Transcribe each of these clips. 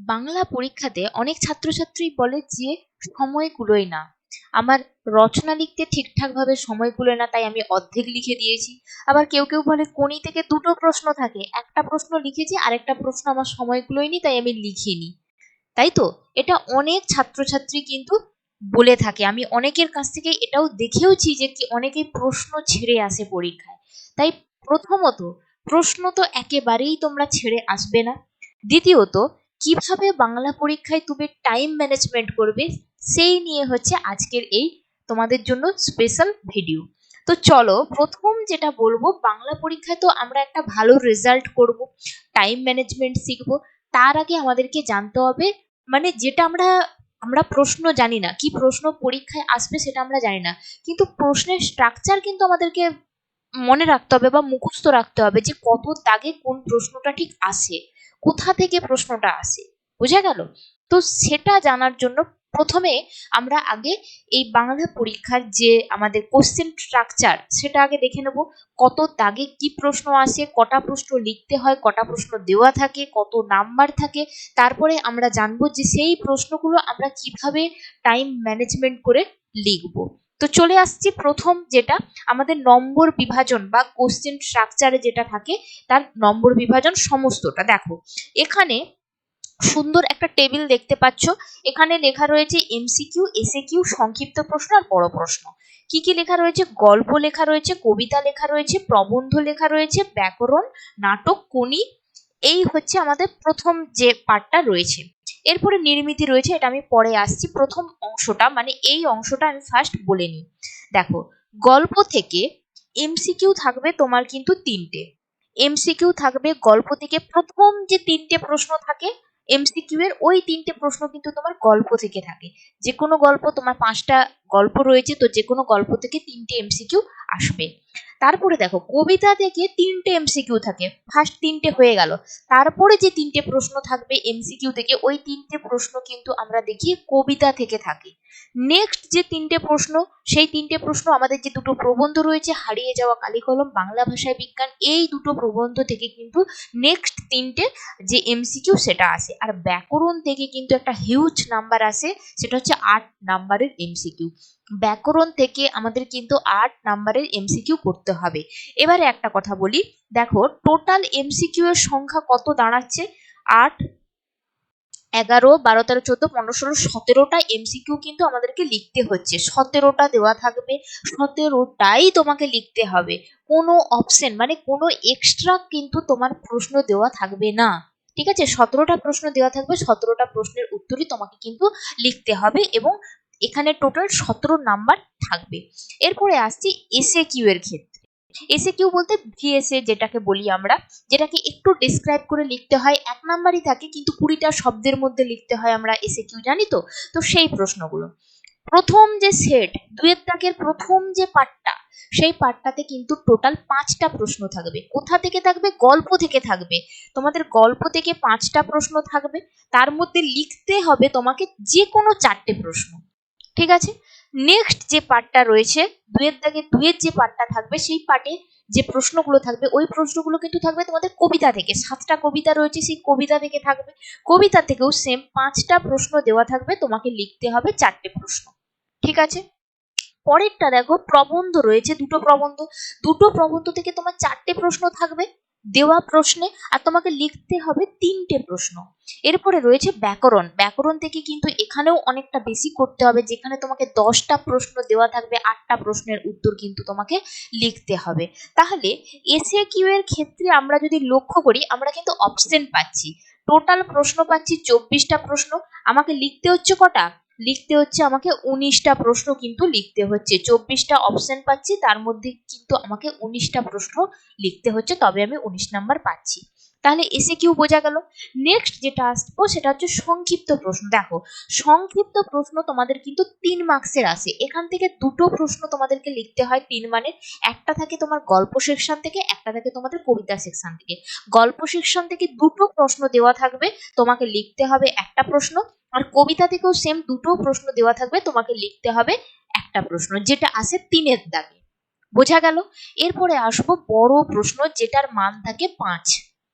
বাংলা পরীক্ষাতে অনেক ছাত্রছাত্রী বলে যে সময় কুলোয় না। আমার রচনা লিখতে ঠিকঠাক ভাবে সময় কুলোয় না, তাই আমি অর্ধেক লিখে দিয়েছি। আবার কেউ কেউ বলে কোনি থেকে দুটো প্রশ্ন থাকে। একটা প্রশ্ন লিখেছি, আরেকটা প্রশ্ন আমার সময় কুলোয়নি তাই আমি লিখিনি। তাই তো? এটা অনেক ছাত্রছাত্রী কিন্তু বলে থাকে। আমি অনেকের কাছ থেকে এটাও দেখেওছি যে, কি অনেকেই প্রশ্ন ছেড়ে আসে পরীক্ষায়। তাই প্রথমত, প্রশ্ন তো একেবারেই তোমরা ছেড়ে আসবে না। দ্বিতীয়ত কীভাবে বাংলা পরীক্ষায় তুমি টাইম ম্যানেজমেন্ট করবে, সেই নিয়ে হচ্ছে আজকের এই তোমাদের জন্য স্পেশাল ভিডিও তো চলো, প্রথম যেটা বলব, বাংলা পরীক্ষায় তো আমরা একটা ভালো রেজাল্ট করব টাইম ম্যানেজমেন্ট শিখব, তার আগে আমাদেরকে জানতে হবে মানে যেটা আমরা আমরা প্রশ্ন জানি না, কি প্রশ্ন পরীক্ষায় আসবে সেটা আমরা জানি না, কিন্তু প্রশ্নের স্ট্রাকচার কিন্তু আমাদেরকে মনে রাখতে হবে বা মুখস্থ রাখতে হবে যে কত দাগে কোন প্রশ্নটা ঠিক আসে। কোথা থেকে প্রশ্নটা আসে? বোঝা গেল? তো সেটা জানার জন্য প্রথমে আমরা আগে এই বাংলা পরীক্ষার যে আমাদের কোশ্চেন স্ট্রাকচার সেটা আগে দেখে নেব। কত দাগে কি প্রশ্ন আসে, কটা প্রশ্ন লিখতে হয়, কটা প্রশ্ন দেওয়া থাকে, কত নাম্বার থাকে। তারপরে আমরা জানব যে সেই প্রশ্নগুলো আমরা কীভাবে টাইম ম্যানেজমেন্ট করে লিখব। তো চলে আসছি প্রথম যেটা, আমাদের নম্বর বিভাজন বা কোশ্চেন স্ট্রাকচারে যেটা থাকে, তার নম্বর বিভাজন সমস্তটা। দেখো, এখানে সুন্দর একটা টেবিল দেখতে পাচ্ছ। এখানে লেখা রয়েছে এমসিকিউ এসএকিউ সংক্ষিপ্ত প্রশ্ন আর বড় প্রশ্ন। কি কি লেখা রয়েছে? গল্প লেখা রয়েছে, কবিতা লেখা রয়েছে, প্রবন্ধ লেখা রয়েছে, ব্যাকরণ, নাটক কোনি এই হচ্ছে আমাদের প্রথম যে পার্টটা রয়েছে। এরপরে নির্মিতি রয়েছে, এটা আমি পরে আসছি। প্রথম অংশটা মানে এই অংশটা আমি ফার্স্ট বলে নিই। দেখো, গল্প থেকে এমসিকিউ থাকবে তোমার কিন্তু তিনটে। এমসিকিউ থাকবে গল্প থেকে প্রথম যে তিনটে প্রশ্ন থাকে এমসিকিউ এর ওই তিনটে প্রশ্ন কিন্তু তোমার গল্প থেকে থাকে। যে কোনো গল্প, তোমার পাঁচটা গল্প রয়েছে, তো যে কোনো গল্প থেকে তিনটে এমসিকিউ আসবে। তারপরে দেখো, কবিতা থেকে তিনটে এমসিকিউ থাকে। ফার্স্ট তিনটে হয়ে গেল। তারপরে যে তিনটে প্রশ্ন থাকবে এমসিকিউ থেকে, ওই তিনটে প্রশ্ন কিন্তু আমরা দেখি কবিতা থেকে থাকে। নেক্সট যে তিনটে প্রশ্ন, সেই তিনটে প্রশ্ন আমাদের যে দুটো প্রবন্ধ রয়েছে, হারিয়ে যাওয়া কালিকলম বাংলা ভাষায় বিজ্ঞান, এই দুটো প্রবন্ধ থেকে কিন্তু নেক্সট তিনটে যে এমসিকিউ সেটা আসে। আর ব্যাকরণ থেকে কিন্তু একটা হিউজ নাম্বার আসে, সেটা হচ্ছে আট নাম্বারের এমসিকিউ ব্যাকরণ থেকে আমাদের কিন্তু আট নাম্বারের এমসিকিউ করতে হবে। এবারে একটা কথা বলি। দেখো টোটাল এমসিকিউ এর সংখ্যা কত দাঁড়াচ্ছে? আট, এগারো, বারো, তেরো, চোদ্দ, পনেরো, ষোলো, সতেরোটা এমসিকিউ কিন্তু আমাদেরকে লিখতে হচ্ছে। সতেরোটা দেওয়া থাকবে, সতেরোটাই তোমাকে লিখতে হবে। কোনো অপশন মানে কোনো এক্সট্রা কিন্তু তোমার প্রশ্ন দেওয়া থাকবে না। ঠিক আছে? সতেরোটা প্রশ্ন দেওয়া থাকবে, সতেরোটা প্রশ্নের উত্তরই তোমাকে কিন্তু লিখতে হবে এবং এখানে টোটাল সতেরো নাম্বার থাকবে। এরপরে আসছি এসএ কিউ এর ক্ষেত্রে। এসে কিউ বলতে ভিএসএ যেটাকে বলি আমরা, যেটাকে একটু ডিসক্রাইব করে লিখতে হয়। এক নাম্বারই থাকে, কিন্তু কুড়িটা শব্দের মধ্যে লিখতে হয় আমরা এসে কিউ জানি তো? তো সেই প্রশ্নগুলো। প্রথম যে সেট দুয়ের দাগের প্রথম যে পার্টটা সেই পার্টটাতে কিন্তু টোটাল পাঁচটা প্রশ্ন থাকবে। কোথা থেকে থাকবে? গল্প থেকে থাকবে। তোমাদের গল্প থেকে পাঁচটা প্রশ্ন থাকবে। তার মধ্যে লিখতে হবে তোমাকে যে কোনো চারটে প্রশ্ন। ঠিক আছে? নেক্সট যে পার্টটা রয়েছে, দুয়ের দাগে দুয়ের যে পার্টটা থাকবে, সেই পার্টে যে প্রশ্নগুলো থাকবে, ওই প্রশ্নগুলো কিন্তু থাকবে তোমাদের কবিতা থেকে। সাতটা কবিতা রয়েছে, সেই কবিতা থেকে থাকবে। কবিতা থেকেও সেম পাঁচটা প্রশ্ন দেওয়া থাকবে, তোমাকে লিখতে হবে চারটে প্রশ্ন। ঠিক আছে? পরেরটা দেখো, প্রবন্ধ রয়েছে, দুটো প্রবন্ধ। দুটো প্রবন্ধ থেকে তোমার চারটে প্রশ্ন থাকবে। দেওয়া প্রশ্নে আর তোমাকে লিখতে হবে তিনটে প্রশ্ন। এরপরে রয়েছে ব্যাকরণ। ব্যাকরণ থেকে কিন্তু এখানেও অনেকটা বেশি করতে হবে, যেখানে তোমাকে দশটা প্রশ্ন দেওয়া থাকবে, আটটা প্রশ্নের উত্তর কিন্তু তোমাকে লিখতে হবে। তাহলে এসএ কিউ এর ক্ষেত্রে আমরা যদি লক্ষ্য করি, আমরা কিন্তু অপশন পাচ্ছি। টোটাল প্রশ্ন পাচ্ছি, চব্বিশটা প্রশ্ন। আমাকে লিখতে হচ্ছে কটা? লিখতে হচ্ছে, আমাকে উনিশটা প্রশ্ন কিন্তু লিখতে হচ্ছে। চব্বিশটা অপশন পাচ্ছি, তার মধ্যে কিন্তু আমাকে উনিশটা প্রশ্ন লিখতে হচ্ছে, তবে আমি উনিশ নাম্বার পাচ্ছি। তাহলে এসে কিউ বোঝা গেল? নেক্সট যেটা আসব, সেটা হচ্ছে সংক্ষিপ্ত প্রশ্ন। দেখো, সংক্ষিপ্ত প্রশ্ন তোমাদের কিন্তু তিন মার্কসের আসে এখান থেকে দুটো প্রশ্ন তোমাদেরকে লিখতে হয় তিন মানের একটা থাকে তোমার গল্প সেকশন থেকে, একটা থাকে তোমাদের কবিতা সেকশন থেকে। গল্প সেকশন থেকে দুটো প্রশ্ন দেওয়া থাকবে, তোমাকে লিখতে হবে একটা প্রশ্ন আর কবিতা থেকেও সেম দুটো প্রশ্ন দেওয়া থাকবে, তোমাকে লিখতে হবে একটা প্রশ্ন, যেটা আসে তিনের দাগে। বোঝা গেল? এরপরে আসব বড় প্রশ্ন যেটার মান থাকে পাঁচ।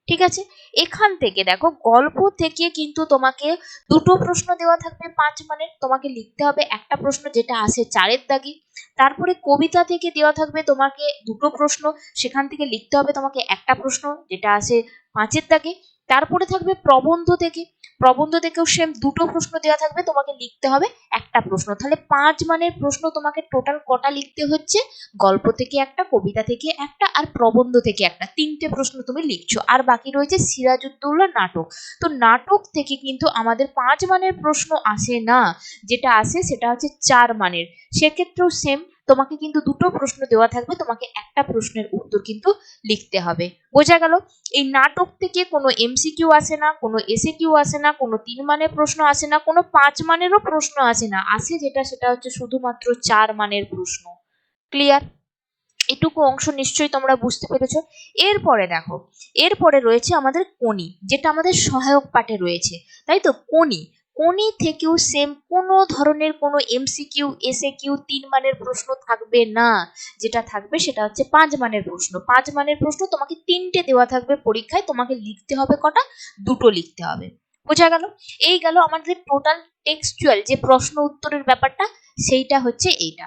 ঠিক আছে? এখান থেকে দেখো, গল্প থেকে কিন্তু তোমাকে দুটো প্রশ্ন দেওয়া থাকবে পাঁচ মানের। তোমাকে লিখতে হবে একটা প্রশ্ন যেটা আসে চারের দাগে। তারপরে কবিতা থেকে দেওয়া থাকবে তোমাকে দুটো প্রশ্ন। সেখান থেকে লিখতে হবে তোমাকে একটা প্রশ্ন যেটা আসে পাঁচের দাগে। তারপরে থাকবে প্রবন্ধ থেকে। প্রবন্ধ থেকেও সেম দুটো প্রশ্ন দেওয়া থাকবে, তোমাকে লিখতে হবে একটা প্রশ্ন। তাহলে পাঁচ মানের প্রশ্ন তোমাকে টোটাল কটা লিখতে হচ্ছে? গল্প থেকে একটা, কবিতা থেকে একটা আর প্রবন্ধ থেকে একটা। তিনটে প্রশ্ন তুমি লিখছো। আর বাকি রয়েছে সিরাজউদ্দৌলা নাটক। তো নাটক থেকে কিন্তু আমাদের পাঁচ মানের প্রশ্ন আসে না। যেটা আসে সেটা হচ্ছে চার মানের। সেক্ষেত্রেও সেম তোমাকে কিন্তু দুটো প্রশ্ন দেওয়া থাকবে, তোমাকে একটা প্রশ্নের উত্তর কিন্তু লিখতে হবে। বোঝা গেল? এই নাটক থেকে কোনো এমসিকিউ আসে না, কোনো এসে কিউ আসে না, কোনো তিন মানের প্রশ্ন আসে না, কোনো পাঁচ মানেরও প্রশ্ন আসে না। আসে যেটা, সেটা হচ্ছে শুধুমাত্র চার মানের প্রশ্ন। ক্লিয়ার এটুকু অংশ নিশ্চয়ই তোমরা বুঝতে পেরেছ। এরপরে দেখো, এরপরে রয়েছে আমাদের কোনি যেটা আমাদের সহায়ক পাঠে রয়েছে। তাই তো? কোনি কোনি থেকেও সেম কোনো ধরনের কোনো এমসিকিউ এসে কিউ তিন মানের প্রশ্ন থাকবে না। যেটা থাকবে সেটা হচ্ছে পাঁচ মানের প্রশ্ন। পাঁচ মানের প্রশ্ন তোমাকে তিনটে দেওয়া থাকবে পরীক্ষায়। তোমাকে লিখতে হবে কটা? দুটো লিখতে হবে। বোঝা গেল? এই গেল আমাদের টোটাল টেক্সচুয়াল যে প্রশ্ন উত্তরের ব্যাপারটা, সেইটা হচ্ছে এইটা।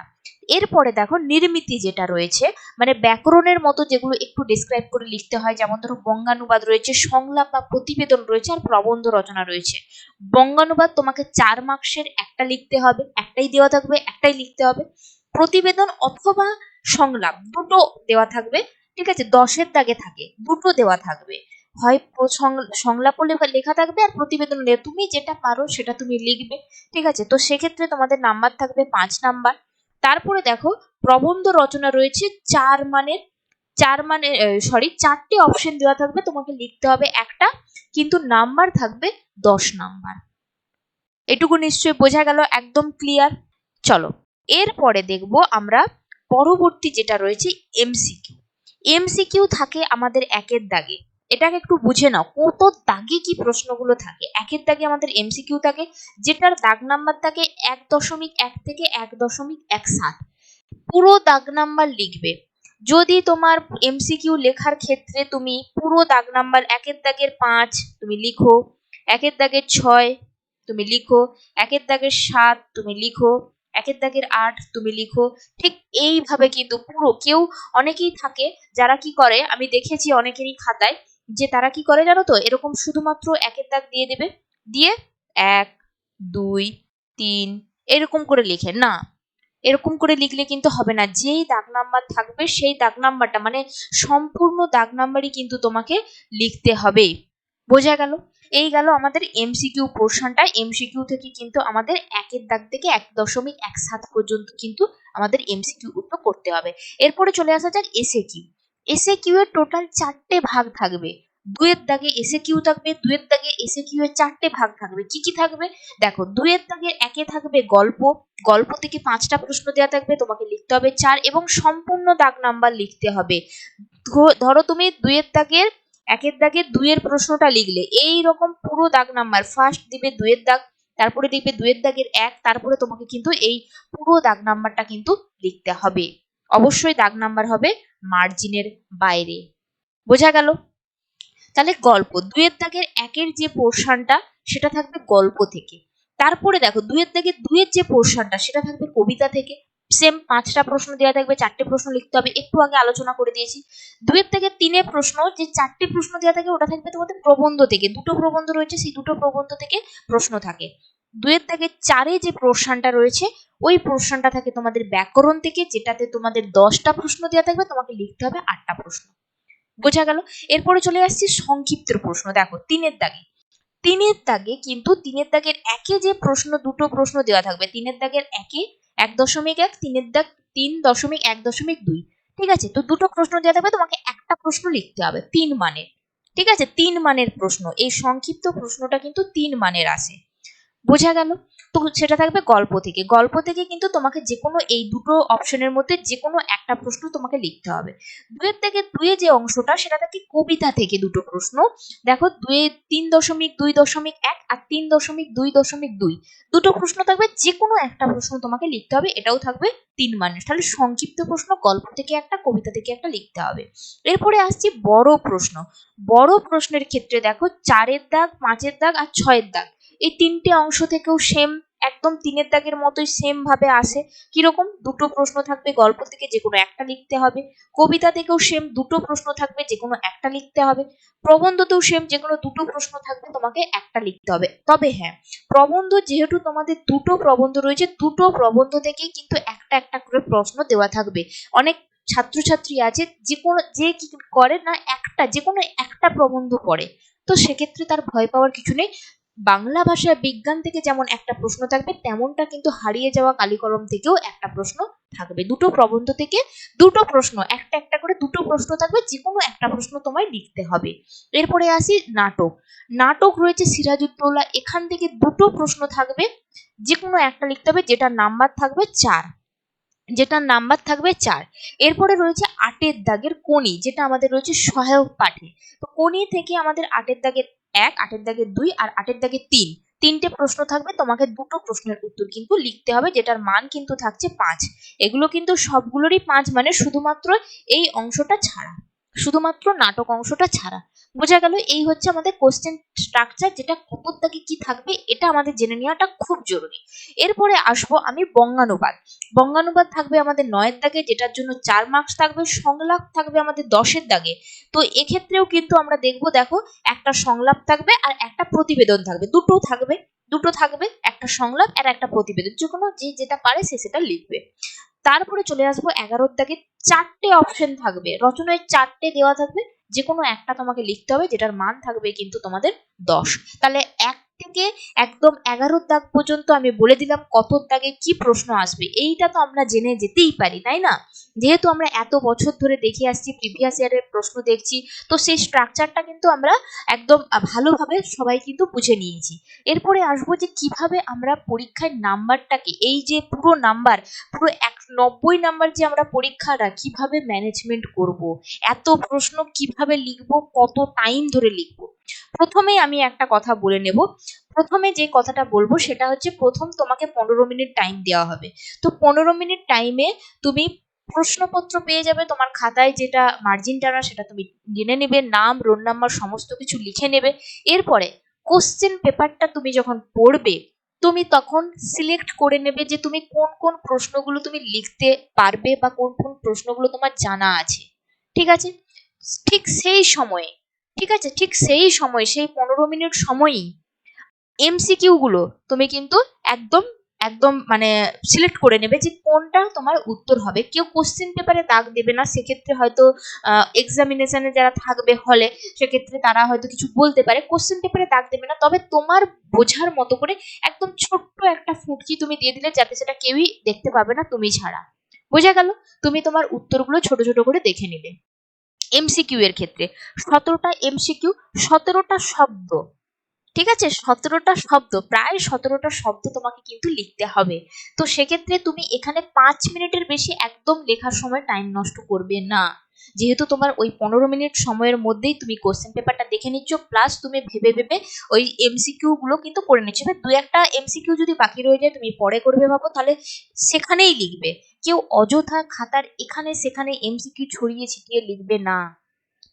এরপরে দেখো নির্মিতি যেটা রয়েছে মানে ব্যাকরণের মতো যেগুলো একটু ডিসক্রাইব করে লিখতে হয়, যেমন ধরো বঙ্গানুবাদ রয়েছে, সংলাপ বা প্রতিবেদন রয়েছে, আর প্রবন্ধ রচনা রয়েছে। বঙ্গানুবাদ তোমাকে চার মার্কসের, একটা লিখতে হবে, একটাই দেওয়া থাকবে, একটাই লিখতে হবে। প্রতিবেদন অথবা সংলাপ দুটো দেওয়া থাকবে, ঠিক আছে? দশের দাগে থাকে, দুটো দেওয়া থাকবে। হয় সংলাপও লেখা থাকবে আর প্রতিবেদন তুমি যেটা পারো সেটা তুমি লিখবে, ঠিক আছে? তো সেক্ষেত্রে তোমাদের নাম্বার থাকবে পাঁচ নাম্বার তারপরে দেখো, প্রবন্ধ রচনা রয়েছে, চার মানের চার মানে সরি চারটে অপশন দেওয়া থাকবে, তোমাকে লিখতে হবে একটা, কিন্তু নাম্বার থাকবে দশ নাম্বার এটুকু নিশ্চয়ই বোঝা গেল, একদম ক্লিয়ার চলো, এরপরে দেখব আমরা পরবর্তী যেটা রয়েছে এমসিকিউ এমসিকিউ থাকে আমাদের একের দাগে। এটাকে একটু বুঝে নাও, কত দাগে কি প্রশ্নগুলো থাকে। একের দাগে আমাদের এমসিকিউ থাকে, যেটার দাগ নাম্বার থাকে এক দশমিক এক থেকে এক দশমিক এক সাত। পুরো দাগ নাম্বার লিখবে। যদি তোমার এমসিকিউ লেখার ক্ষেত্রে তুমি পুরো দাগ নাম্বার একের দাগের পাঁচ তুমি লিখো, একের দাগের ছয় তুমি লিখো, একের দাগের সাত তুমি লিখো, একের দাগের আট তুমি লিখো, ঠিক এইভাবে কিন্তু পুরো, কেউ অনেকেই থাকে যারা কি করে, আমি দেখেছি অনেকেরই খাতায় যে তারা কি করে জানো তো? এরকম শুধুমাত্র একের দাগ দিয়ে দেবে। দিয়ে এক, দুই, তিন, এরকম করে লিখে, না? এরকম করে লিখলে কিন্তু হবে না। যেই দাগ নাম্বার থাকবে, সেই দাগ নাম্বারটা মানে সম্পূর্ণ দাগ নাম্বারই কিন্তু তোমাকে লিখতে হবে। বোঝা গেল? এই গেল আমাদের এমসিকিউ পোর্শনটা এমসিকিউ থেকে কিন্তু আমাদের একের দাগ থেকে এক দশমিক এক সাত পর্যন্ত কিন্তু আমাদের এমসিকিউ উত্তর করতে হবে। এরপরে চলে আসা যাক এসে কিউ এসে কিউ এর টোটাল চারটে ভাগ থাকবে। দুয়ের দাগে এসে কিউ থাকবে দুয়ের দাগে এসে কিউ এর চারটে ভাগ থাকবে। কি কি থাকবে? দেখো দুয়ের দাগে একে থাকবে গল্প। গল্প থেকে পাঁচটা প্রশ্ন দেওয়া থাকবে, তোমাকে লিখতে হবে চার এবং সম্পূর্ণ দাগ নাম্বার লিখতে হবে। ধরো তুমি দুয়ের দাগের, একের দাগে দুইয়ের প্রশ্নটা লিখলে এই রকম পুরো দাগ নাম্বার ফার্স্ট দিবে দুয়ের দাগ, তারপরে দেখবে দুয়ের দাগের এক, তারপরে তোমাকে কিন্তু এই পুরো দাগ নাম্বারটা কিন্তু লিখতে হবে। অবশ্যই দাগ নাম্বার হবে মার্জিনের বাইরে। বোঝা গেল? তাহলে গল্প দুয়ের দাগের একের যে পোর্শনটা, সেটা থাকবে গল্প থেকে। তারপরে দেখো দুয়ের দাগের দুয়ের যে পোর্শনটা, সেটা থাকবে কবিতা থেকে। সেম পাঁচটা প্রশ্ন দেওয়া থাকবে, চারটে প্রশ্ন লিখতে হবে, একটু আগে আলোচনা করে দিয়েছি। দুয়ের থেকে তিনের প্রশ্ন, যে চারটে প্রশ্ন দেওয়া থাকে, ওটা থাকবে তোমাদের প্রবন্ধ থেকে। দুটো প্রবন্ধ রয়েছে, সেই দুটো প্রবন্ধ থেকে প্রশ্ন থাকে। দুয়ের থেকে চারে যে প্রশ্নটা রয়েছে ওই প্রশ্নটা থাকে তোমাদের ব্যাকরণ থেকে, যেটাতে তোমাদের দশটা প্রশ্ন দেওয়া থাকবে, তোমাকে লিখতে হবে আটটা প্রশ্ন। বোঝা গেল? এরপরে চলে আসছি সংক্ষিপ্ত প্রশ্ন। দেখো, তিনের দাগে। তিনের দাগে কিন্তু, তিনের দাগের একে যে প্রশ্ন, দুটো প্রশ্ন দেওয়া থাকবে, তিনের দাগের একে এক দশমিক এক, তিনের দাগ তিন দশমিক এক দশমিক দুই। ঠিক আছে? তো দুটো প্রশ্ন দেওয়া থাকবে, তোমাকে একটা প্রশ্ন লিখতে হবে, তিন মানের। ঠিক আছে? তিন মানের প্রশ্ন। এই সংক্ষিপ্ত প্রশ্নটা কিন্তু তিন মানের আসে। বোঝা গেল? তো সেটা থাকবে গল্প থেকে। গল্প থেকে কিন্তু তোমাকে যে কোনো এই দুটো অপশনের মধ্যে যে কোনো একটা প্রশ্ন তোমাকে লিখতে হবে। দুয়ের থেকে দুয়ে যে অংশটা, সেটা থাকে কবিতা থেকে দুটো প্রশ্ন। দেখো দুয়ে তিন দশমিক দুই দশমিক এক আর তিন দশমিক দুই দশমিক দুই। দুটো প্রশ্ন থাকবে যে কোনো একটা প্রশ্ন তোমাকে লিখতে হবে। এটাও থাকবে তিন মানের। তাহলে সংক্ষিপ্ত প্রশ্ন, গল্প থেকে একটা, কবিতা থেকে একটা লিখতে হবে। এরপরে আসছি বড় প্রশ্ন। বড় প্রশ্নের ক্ষেত্রে দেখো, চারের দাগ, পাঁচের দাগ আর ছয়ের দাগ। এই তিনটে অংশ থেকেও সেম একদম তিনের দাগের মতোই সেম ভাবে আসে। কীরকম? দুটো প্রশ্ন থাকবে, গল্প থেকে যে কোনো একটা লিখতে হবে। কবিতা থেকেও সেম দুটো প্রশ্ন থাকবে, যে কোনো একটা লিখতে হবে। প্রবন্ধতেও সেম যে কোনো দুটো প্রশ্ন থাকবে, তোমাকে একটা লিখতে হবে। তবে হ্যাঁ প্রবন্ধ যেহেতু তোমাদের দুটো প্রবন্ধ রয়েছে, দুটো প্রবন্ধ থেকেই কিন্তু একটা একটা করে প্রশ্ন দেওয়া থাকবে। অনেক ছাত্রছাত্রী আছে, যে কোনো, যে কি করে না একটা, যে কোনো একটা প্রবন্ধ পড়ে। তো সেক্ষেত্রে তার ভয় পাওয়ার কিছু নেই। বাংলা ভাষা বিজ্ঞান থেকে যেমন একটা প্রশ্ন থাকবে, তেমনটা কিন্তু হারিয়ে যাওয়া কালিকলম থেকেও একটা প্রশ্ন থাকবে। দুটো প্রবন্ধ থেকে দুটো প্রশ্ন, একটা একটা করে দুটো প্রশ্ন থাকবে যে কোনো একটা প্রশ্ন তোমায় লিখতে হবে। এরপরে আসি নাটক। নাটক রয়েছে সিরাজউদ্দৌলা, এখান থেকে দুটো প্রশ্ন থাকবে যে কোনো একটা লিখতে হবে, যেটার নাম্বার থাকবে চার। যেটার নাম্বার থাকবে চার। এরপরে রয়েছে আটের দাগের কোনি যেটা আমাদের রয়েছে সহায়ক পাঠে। তো কোনি থেকে আমাদের আটের দাগের এক, আটের দাগে দুই আর আটের দাগে তিন। তিনটে প্রশ্ন থাকবে, তোমাকে দুটো প্রশ্নের উত্তর কিন্তু লিখতে হবে, যেটার মান কিন্তু থাকছে পাঁচ। এগুলো কিন্তু সবগুলোরই পাঁচ মানে শুধুমাত্র এই অংশটা ছাড়া। শুধুমাত্র নাটক অংশটা ছাড়া। বোঝা গেল এই হচ্ছে আমাদের কোশ্চেন স্ট্রাকচার যেটা কত দাগে কি থাকবে, এটা আমাদের জেনে নেওয়াটা খুব জরুরি। এরপরে আসব আমি বঙ্গানুবাদ। বঙ্গানুবাদ থাকবে আমাদের নয়ের দাগে, যেটার জন্য চার মার্কস থাকবে, সংলাপ থাকবে আমাদের দশের দাগে। তো এক্ষেত্রেও কিন্তু আমরা দেখব, দেখো, একটা সংলাপ থাকবে আর একটা প্রতিবেদন থাকবে। দুটো থাকবে দুটো থাকবে, একটা সংলাপ আর একটা প্রতিবেদন। যে কোনো যে যেটা পারে সে সেটা লিখবে। তারপরে চলে আসব এগারোর দাগে, চারটে অপশন থাকবে। রচনায় চারটে দেওয়া থাকবে। যে কোনো একটা তোমাকে লিখতে হবে যেটার মান থাকবে কিন্তু তোমাদের দশ। তাহলে এক থেকে একদম এগারোর দাগ পর্যন্ত আমি বলে দিলাম কত দাগে কি প্রশ্ন আসবে। এইটা তো আমরা জেনে যেতেই পারি, তাই না? যেহেতু আমরা এত বছর ধরে দেখে আসছি প্রিভিয়াস ইয়ারের প্রশ্ন দেখছি, তো সেই স্ট্রাকচারটা কিন্তু আমরা একদম ভালোভাবে সবাই কিন্তু বুঝে নিয়েছি। এরপরে আসব যে কীভাবে আমরা পরীক্ষায় নাম্বারটাকে, এই যে পুরো নাম্বার, পুরো এক নব্বই নাম্বার যে আমরা পরীক্ষাটা কীভাবে ম্যানেজমেন্ট করব, এত প্রশ্ন কীভাবে লিখব, কত টাইম ধরে লিখব। প্রথমেই আমি একটা কথা বলে নেব প্রথমে যে কথাটা বলব সেটা হচ্ছে প্রথম তোমাকে পনেরো মিনিট টাইম দেওয়া হবে। তো পনেরো মিনিট টাইমে তুমি প্রশ্নপত্র পেয়ে যাবে, তোমার খাতায় যেটা মার্জিন টানা সেটা তুমি জেনে নেবে, নাম রোল নাম্বার সমস্ত কিছু লিখে নেবে। এরপরে কোশ্চেন পেপারটা তুমি যখন পড়বে, তুমি তখন সিলেক্ট করে নেবে যে তুমি কোন কোন প্রশ্নগুলো তুমি লিখতে পারবে বা কোন কোন প্রশ্নগুলো তোমার জানা আছে। ঠিক আছে? ঠিক সেই সময়ে, ঠিক আছে? ঠিক সেই সময়, সেই পনেরো মিনিট সময়ই এমসিকিউ গুলো তুমি কিন্তু একদম একদম মানে সিলেক্ট করে নেবে যে কোনটা তোমার উত্তর হবে। কেউ কোশ্চেন পেপারে দাগ দেবে না, সেক্ষেত্রে হয়তো এক্সামিনেশনে যারা থাকবে হলে সেক্ষেত্রে তারা হয়তো কিছু বলতে পারে। কোশ্চেন পেপারে দাগ দেবে না, তবে তোমার বোঝার মতো করে একদম ছোট্ট একটা ফুটকি তুমি দিয়ে দিলে যাতে সেটা কেউই দেখতে পাবে না, তুমি ছাড়া। বোঝা গেল? তুমি তোমার উত্তরগুলো ছোট ছোট করে দেখে নিলে এমসিকিউ এর ক্ষেত্রে। সতেরোটা এমসিকিউ সতেরোটা শব্দ। ঠিক আছে? সতেরোটা শব্দ, প্রায় সতেরোটা শব্দ তোমাকে কিন্তু লিখতে হবে। তো সেক্ষেত্রে তুমি এখানে পাঁচ মিনিটের বেশি একদম লেখার সময় টাইম নষ্ট করবে না। যেহেতু তোমার ওই পনেরো মিনিট সময়ের মধ্যেই তুমি কোশ্চেন পেপারটা দেখে নিচ্ছ প্লাস তুমি ভেবে ভেবে ওই এমসিকিউ গুলো কিন্তু করে নিচ্ছ। দু একটা এমসিকিউ যদি বাকি রয়ে যায়, তুমি পরে করবে ভাবো, তাহলে সেখানেই লিখবে। কেউ অযথা খাতার এখানে সেখানে এমসিকিউ ছড়িয়ে ছিটিয়ে লিখবে না।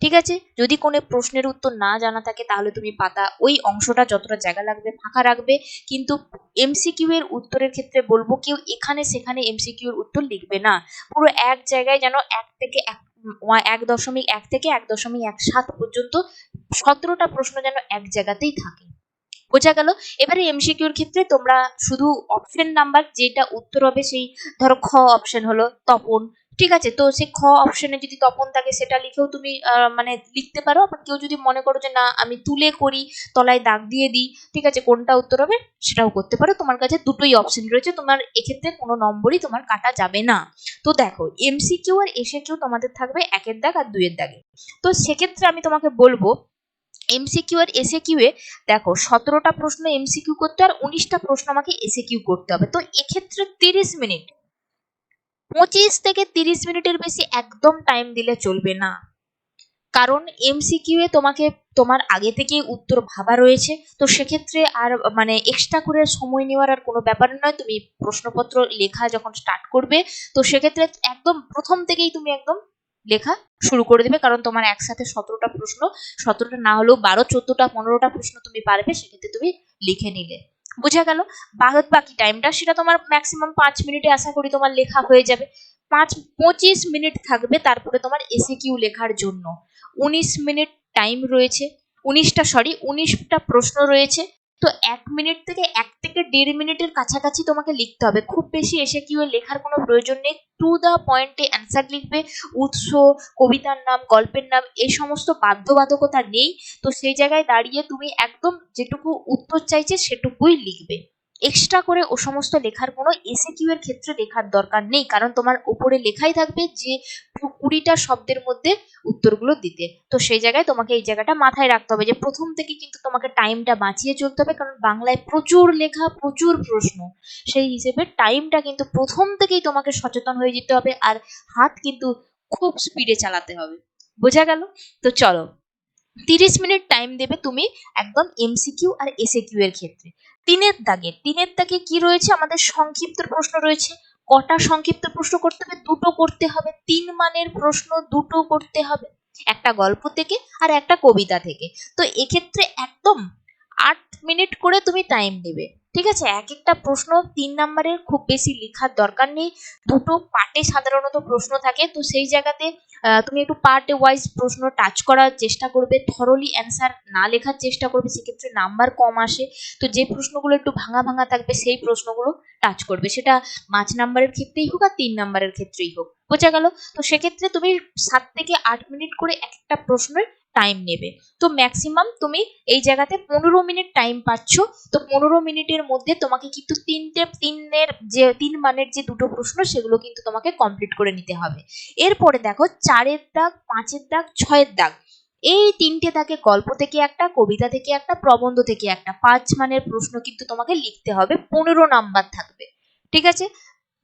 ঠিক আছে? যদি কোনো প্রশ্নের উত্তর না জানা থাকে, তাহলে তুমি পাতা ওই অংশটা যতটা জায়গা লাগবে ফাঁকা রাখবে। কিন্তু এমসিকিউ এর উত্তরের ক্ষেত্রে বলব, কেউ এখানে সেখানে এমসিকিউ এর উত্তর লিখবে না। পুরো এক জায়গায় যেন এক থেকে এক এক দশমিক এক থেকে এক দশমিক এক সাত পর্যন্ত সতেরোটা প্রশ্ন যেন এক জায়গাতেই থাকে। বোঝা গেল? এবারে এমসিকিউর ক্ষেত্রে তোমরা শুধু অপশন নাম্বার যেটা উত্তর হবে সেই, ধরো খ অপশন হলো তপন ঠিক আছে, তো সে খ অপশনে যদি তপন থাকে, সেটা লিখেও তুমি মানে লিখতে পারো। আবার কেউ যদি মনে করো যে, না, আমি তুলে করি, তলায় দাগ দিয়ে দিই, ঠিক আছে, কোনটা উত্তর হবে? সেটাও করতে পারো। তোমার কাছে দুটোই অপশন রয়েছে। তোমার এক্ষেত্রে কোনো নম্বরই তোমার কাটা যাবে না। তো দেখো এমসিকিউ আর এসে কিউ তোমাদের থাকবে একের দাগ আর দুইয়ের দাগে। তো সেক্ষেত্রে আমি তোমাকে বলব এমসিকিউ আর এসে কিউ এ দেখো, সতেরোটা প্রশ্ন এমসিকিউ করতে, আর উনিশটা প্রশ্ন আমাকে এসে কিউ করতে হবে। তো এক্ষেত্রে তিরিশ মিনিট পঁচিশ থেকে তিরিশ মিনিটের বেশি একদম টাইম দিলে চলবে না। কারণ এমসিকিউ এ তোমাকে, তোমার আগে থেকেই উত্তর ভাবা রয়েছে। তো সেক্ষেত্রে আর মানে এক্সট্রা করে সময় নেওয়ার আর কোনো ব্যাপার নয়। তুমি প্রশ্নপত্র লেখা যখন স্টার্ট করবে, তো সেক্ষেত্রে একদম প্রথম থেকেই তুমি একদম লেখা শুরু করে দেবে। কারণ তোমার একসাথে সতেরোটা প্রশ্ন, সতেরোটা না হলেও বারো, চোদ্দটা, পনেরোটা প্রশ্ন তুমি পারবে, সেক্ষেত্রে তুমি লিখে নিলে। বোঝা গেল? বাদ বাকি টাইমটা সেটা তোমার ম্যাক্সিমাম পাঁচ মিনিটে আশা করি তোমার লেখা হয়ে যাবে। পাঁচ, পঁচিশ মিনিট থাকবে তারপরে তোমার এসে কিউ লেখার জন্য। উনিশ মিনিট টাইম রয়েছে। উনিশটা সরি উনিশটা প্রশ্ন রয়েছে। তো এক মিনিট থেকে এক থেকে দেড় মিনিটের কাছাকাছি তোমাকে লিখতে হবে। খুব বেশি এসে কিউ লেখার কোনো প্রয়োজন নেই। টু দ্য পয়েন্টে অ্যান্সার লিখবে। উৎস, কবিতার নাম, গল্পের নাম এই সমস্ত বাধ্যবাধকতা নেই। তো সেই জায়গায় দাঁড়িয়ে তুমি একদম যেটুকু উত্তর চাইছে সেটুকুই লিখবে। এক্সট্রা করে ও সমস্ত লেখার কোনো এসে কিউ এর ক্ষেত্রে লেখার দরকার নেই। কারণ তোমার উপরে লেখাই থাকবে যে কুড়িটা শব্দের মধ্যে উত্তরগুলো দিতে। তো সেই জায়গায় তোমাকে এই জায়গাটা মাথায় রাখতে হবে যে প্রথম থেকে কিন্তু তোমাকে টাইমটা বাঁচিয়ে চলতে হবে। কারণ বাংলায় প্রচুর লেখা, প্রচুর প্রশ্ন। সেই হিসেবে টাইমটা কিন্তু প্রথম থেকেই তোমাকে সচেতন হয়ে যেতে হবে আর হাত কিন্তু খুব স্পিডে চালাতে হবে। বোঝা গেল? তো চলো। তিরিশ মিনিট টাইম দেবে তুমি একদম এমসিকিউ আর এসএ কিউ এর ক্ষেত্রে। তিনের দাগে। তিনের দাগে কি রয়েছে? আমাদের সংক্ষিপ্ত প্রশ্ন রয়েছে। কটা সংক্ষিপ্ত প্রশ্ন করতে হবে? দুটো করতে হবে। তিন মানের প্রশ্ন দুটো করতে হবে। একটা গল্প থেকে আর একটা কবিতা থেকে। তো এক্ষেত্রে একদম আট মিনিট করে তুমি টাইম নেবে ঠিক আছে? এক একটা প্রশ্ন তিন নাম্বারের খুব বেশি লেখার দরকার নেই। দুটো পার্টে সাধারণত প্রশ্ন থাকে। তো সেই জায়গাতে তুমি একটু পার্ট ওয়াইজ প্রশ্ন টাচ করার চেষ্টা করবে। থরলি অ্যান্সার না লেখার চেষ্টা করবে, সেক্ষেত্রে নাম্বার কম আসে। তো যে প্রশ্নগুলো একটু ভাঙা ভাঙা থাকবে, সেই প্রশ্নগুলো টাচ করবে। সেটা পাঁচ নাম্বারের ক্ষেত্রেই হোক আর তিন নাম্বারের ক্ষেত্রেই হোক। বোঝা গেল? তো সেক্ষেত্রে তুমি সাত থেকে আট মিনিট করে এক একটা প্রশ্নের টাইম নেবে। তো ম্যাক্সিমাম তুমি এই জায়গাতে পনেরো মিনিট টাইম পাচ্ছ। তো পনেরো মিনিটের মধ্যে তোমাকে কিন্তু তিনটে, তিনের যে, তিন মানের যে দুটো প্রশ্ন, সেগুলো কিন্তু তোমাকে কমপ্লিট করে নিতে হবে। এরপরে দেখো, চারের দাগ, পাঁচের দাগ, ছয়ের দাগ। এই তিনটে দাগে গল্প থেকে একটা, কবিতা থেকে একটা, প্রবন্ধ থেকে একটা, পাঁচ মানের প্রশ্ন কিন্তু তোমাকে লিখতে হবে, পনেরো নাম্বার থাকবে। ঠিক আছে?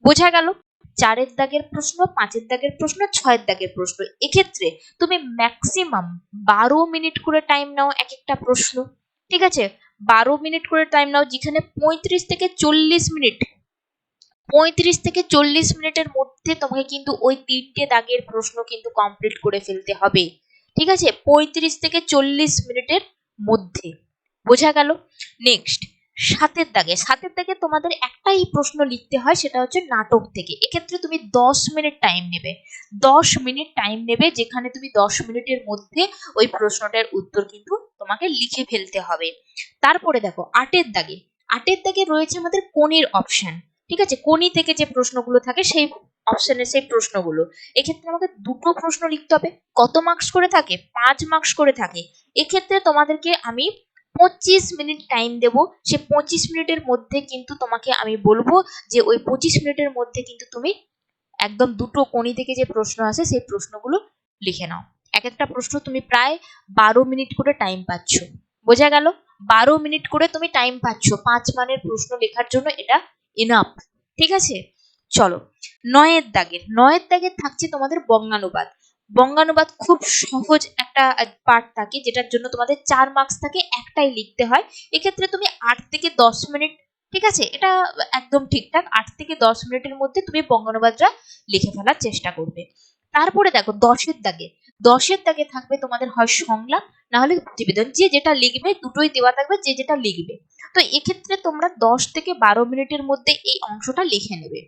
বোঝা গেল? চারের দাগের প্রশ্ন, পাঁচের দাগের প্রশ্ন, ছয়ের দাগের প্রশ্ন। এক্ষেত্রে তুমি ম্যাক্সিমাম বারো মিনিট করে টাইম নাও এক একটা প্রশ্ন, ঠিক আছে? বারো মিনিট করে টাইম নাও যেখানে পঁয়ত্রিশ থেকে চল্লিশ মিনিট পঁয়ত্রিশ থেকে চল্লিশ মিনিটের মধ্যে তোমাকে কিন্তু ওই তিনটে দাগের প্রশ্ন কিন্তু কমপ্লিট করে ফেলতে হবে, ঠিক আছে? পঁয়ত্রিশ থেকে চল্লিশ মিনিটের মধ্যে, বোঝা গেল? নেক্সট সাতের দাগে। সাতের দাগে তোমাদের একটাই প্রশ্ন লিখতে হয়, সেটা হচ্ছে নাটক থেকে। এক্ষেত্রে তুমি দশ মিনিট টাইম নেবে। দশ মিনিট টাইম নেবে যেখানে তুমি দশ মিনিটের মধ্যে ওই প্রশ্নটার উত্তর কিন্তু তোমাকে লিখে ফেলতে হবে। তারপরে দেখো, আটের দাগে। আটের দাগে রয়েছে আমাদের কোণের অপশন ঠিক আছে? কোনি থেকে যে প্রশ্নগুলো থাকে, সেই অপশনের সেই প্রশ্নগুলো। এক্ষেত্রে আমাকে দুটো প্রশ্ন লিখতে হবে। কত মার্কস করে থাকে? পাঁচ মার্কস করে থাকে। এক্ষেত্রে তোমাদেরকে আমি পঁচিশ মিনিট টাইম দেবো। সে পঁচিশ মিনিটের মধ্যে কিন্তু তোমাকে আমি বলব যে ওই পঁচিশ মিনিটের মধ্যে কিন্তু তুমি একদম দুটো কোণি থেকে যে প্রশ্ন আসে, সেই প্রশ্নগুলো লিখে নাও। এক একটা প্রশ্ন তুমি প্রায় বারো মিনিট করে টাইম পাচ্ছ। বোঝা গেল? বারো মিনিট করে তুমি টাইম পাচ্ছ। পাঁচ মানের প্রশ্ন লেখার জন্য এটা ইনাফ ঠিক আছে? চলো। নয়ের দাগের। নয়ের দাগের থাকছে তোমাদের বঙ্গানুবাদ। বঙ্গানুবাদ খুব সহজ একটা পার্ট থাকে, যেটার জন্য তোমাদের চার মার্কস থাকে, একটাই লিখতে হয়। এক্ষেত্রে তুমি আট থেকে দশ মিনিট, ঠিক আছে? এটা একদম ঠিকঠাক, আট থেকে দশ মিনিটের মধ্যে তুমি বঙ্গানুবাদটা লিখে ফেলার চেষ্টা করবে। তারপরে দেখো, দশের দাগে। দশের দাগে থাকবে তোমাদের হয় সংলাপ, না হলে প্রতিবেদন। যে যেটা লিখবে, দুটোই দেওয়া থাকবে, যে যেটা লিখবে। তো এক্ষেত্রে তোমরা দশ থেকে বারো মিনিটের মধ্যে এই অংশটা লিখে নেবে।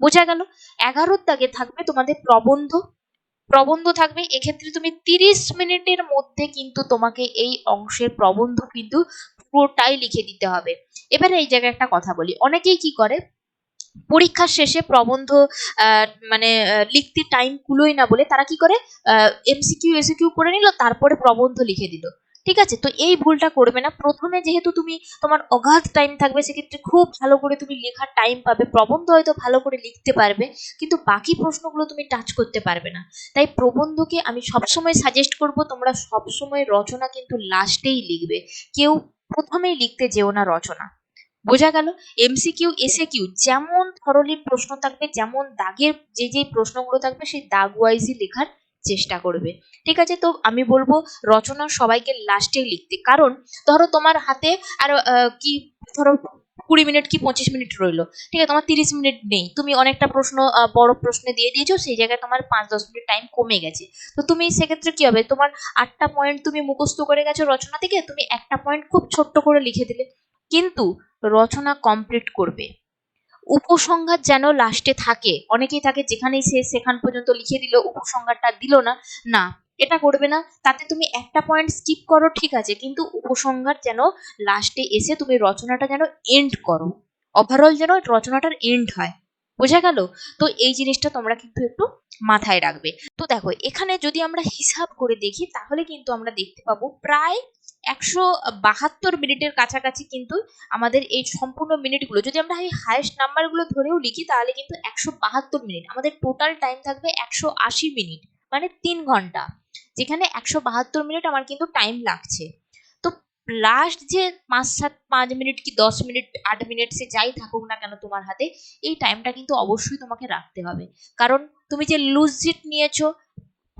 বোঝা গেল? এগারোর দাগে থাকবে তোমাদের প্রবন্ধ প্রবন্ধ থাকবে। এক্ষেত্রে তুমি তিরিশ মিনিটের মধ্যে কিন্তু তোমাকে এই অংশের প্রবন্ধ কিন্তু পুরোটাই লিখে দিতে হবে। এবারে এই জায়গায় একটা কথা বলি। অনেকেই কি করে? পরীক্ষার শেষে প্রবন্ধ মানে লিখতে টাইম কুলোয় না বলে তারা কি করে? এমসিকিউ এসিকিউ করে নিল, তারপরে প্রবন্ধ লিখে দিল। ঠিক আছে? তো এই ভুলটা করবে না। প্রথমে যেহেতু তুমি তোমার অগাধ টাইম থাকবে, সেক্ষেত্রে খুব ভালো করে তুমি লেখার টাইম পাবে। প্রবন্ধ হয়তো ভালো করে লিখতে পারবে, কিন্তু বাকি প্রশ্নগুলো তুমি টাচ করতে পারবে না। তাই প্রবন্ধকে আমি সবসময় সাজেস্ট করব, তোমরা সবসময় রচনা কিন্তু লাস্টেই লিখবে। কেউ প্রথমেই লিখতে যেও না রচনা। বোঝা গেল? এমসিকিউ এসে কিউ যেমন ধরনের প্রশ্ন থাকবে, যেমন দাগের যে যে প্রশ্নগুলো থাকবে, সেই দাগ ওয়াইজই লেখার চেষ্টা করবে। ঠিক আছে? তো আমি বলব, রচনা সবাইকে লাস্টে লিখতে। কারণ, ধরো তোমার হাতে আর কি, ধরো কুড়ি মিনিট কি পঁচিশ মিনিট রইল। ঠিক আছে? তোমার তিরিশ মিনিট নেই। তুমি অনেকটা প্রশ্ন বড় প্রশ্নে দিয়ে দিয়েছ, সেই জায়গায় তোমার পাঁচ দশ মিনিট টাইম কমে গেছে। তো তুমি সেক্ষেত্রে কি হবে? তোমার আটটা পয়েন্ট তুমি মুখস্থ করে গেছো রচনা থেকে, তুমি একটা পয়েন্ট খুব ছোট্ট করে লিখে দিলে। কিন্তু রচনা কমপ্লিট করবে। উপসংহার যেন লাস্টে থাকে। অনেকেই থাকে যেখানেই সে সেখান পর্যন্ত লিখে দিল, উপসংহারটা দিল না। না, এটা করবে না। তাতে তুমি একটা পয়েন্ট স্কিপ করো, ঠিক আছে, কিন্তু উপসংহার যেন লাস্টে এসে তুমি রচনাটা যেন এন্ড করো। ওভারঅল যেন রচনাটার এন্ড হয়। বোঝা গেল? তো এই জিনিসটা তোমরা কিন্তু একটু মাথায় রাখবে। তো দেখো, এখানে যদি আমরা হিসাব করে দেখি, তাহলে কিন্তু আমরা দেখতে পাবো প্রায় একশো বাহাত্তর মিনিটের কাছাকাছি কিন্তু আমাদের এই সম্পূর্ণ মিনিটগুলো, যদি আমরা এই হায়েস্ট নাম্বারগুলো ধরেও লিখি, তাহলে কিন্তু একশো বাহাত্তর মিনিট। আমাদের টোটাল টাইম থাকবে একশো আশি মিনিট মানে তিন ঘণ্টা, যেখানে একশো বাহাত্তর মিনিট আমার কিন্তু টাইম লাগছে। তো লাস্ট যে পাঁচ সাত, পাঁচ মিনিট কি দশ মিনিট, আট মিনিট সে যাই থাকুক না কেন তোমার হাতে, এই টাইমটা কিন্তু অবশ্যই তোমাকে রাখতে হবে। কারণ তুমি যে লুজ জিট নিয়েছো,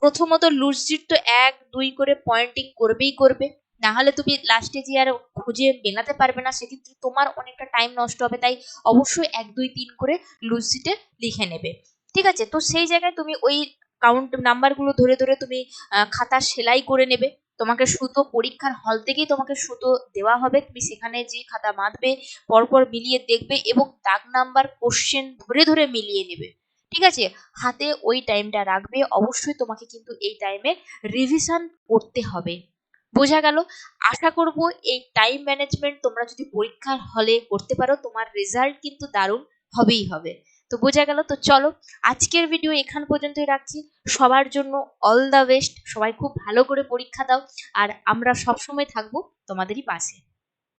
প্রথমত লুজ জিট তো এক, দুই করে পয়েন্টিং করবেই করবে। না হলে তুমি লাস্টে যে আর খুঁজে মেলাতে পারবে না, সেক্ষেত্রে তোমার অনেকটা টাইম নষ্ট হবে, তাই অবশ্যই এক, দুই, তিন করে লুজ সিটে লিখে নেবে। ঠিক আছে? তো সেই জায়গায় তুমি ওই কাউন্ট নাম্বারগুলো ধরে ধরে তুমি খাতা সেলাই করে নেবে। তোমাকে সুতো পরীক্ষার হল থেকেই তোমাকে সুতো দেওয়া হবে। তুমি সেখানে যে খাতা বাঁধবে, পরপর মিলিয়ে দেখবে এবং দাগ নাম্বার কোশ্চেন ধরে ধরে মিলিয়ে নেবে। ঠিক আছে? হাতে ওই টাইমটা রাখবে। অবশ্যই তোমাকে কিন্তু এই টাইমে রিভিশন করতে হবে। বোঝা গেল। আশা করব এই টাইম ম্যানেজমেন্ট তোমরা যদি পরীক্ষার হলে করতে পারো, তোমার রেজাল্ট কিন্তু দারুণ হবেই হবে। তো বোঝা গেল। তো চলো, আজকের ভিডিও এখান পর্যন্তই রাখছি। সবার জন্য অল দ্য বেস্ট সবাই খুব ভালো করে পরীক্ষা দাও। আর আমরা সবসময় থাকব তোমাদেরই পাশে।